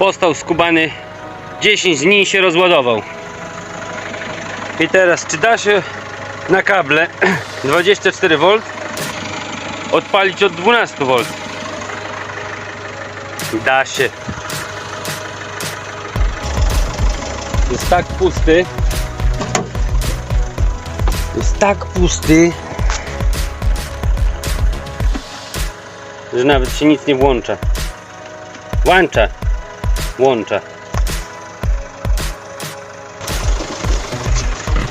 Postał skubany 10 dni się rozładował. I teraz, czy da się na kable 24V odpalić od 12V? Da się. Jest tak pusty. Jest tak pusty, że nawet się nic nie włącza. Włącza. Łącza.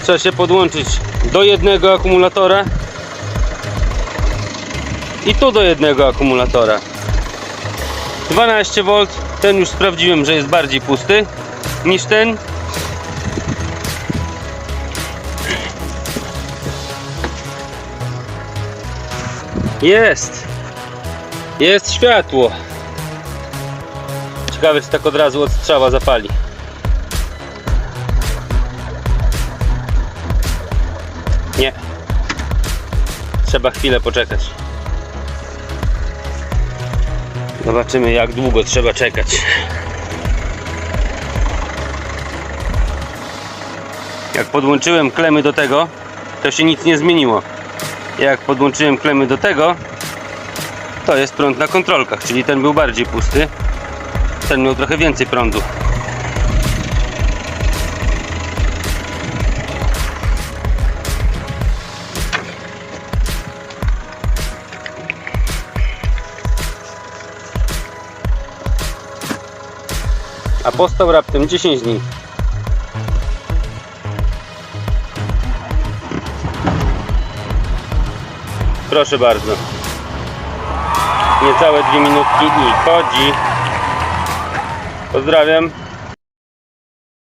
Trzeba się podłączyć do jednego akumulatora i tu do jednego akumulatora. 12V, ten już sprawdziłem, że jest bardziej pusty niż ten. Jest! Jest światło. Ciekawe, czy tak od razu od strzała zapali. Nie. Trzeba chwilę poczekać. Zobaczymy, jak długo trzeba czekać. Jak podłączyłem klemy do tego, to się nic nie zmieniło. Jak podłączyłem klemy do tego, to jest prąd na kontrolkach, czyli ten był bardziej pusty. Ten miał trochę więcej prądu. A postał raptem 10 dni. Proszę bardzo. Niecałe dwie minutki i chodzi. Pozdrawiam.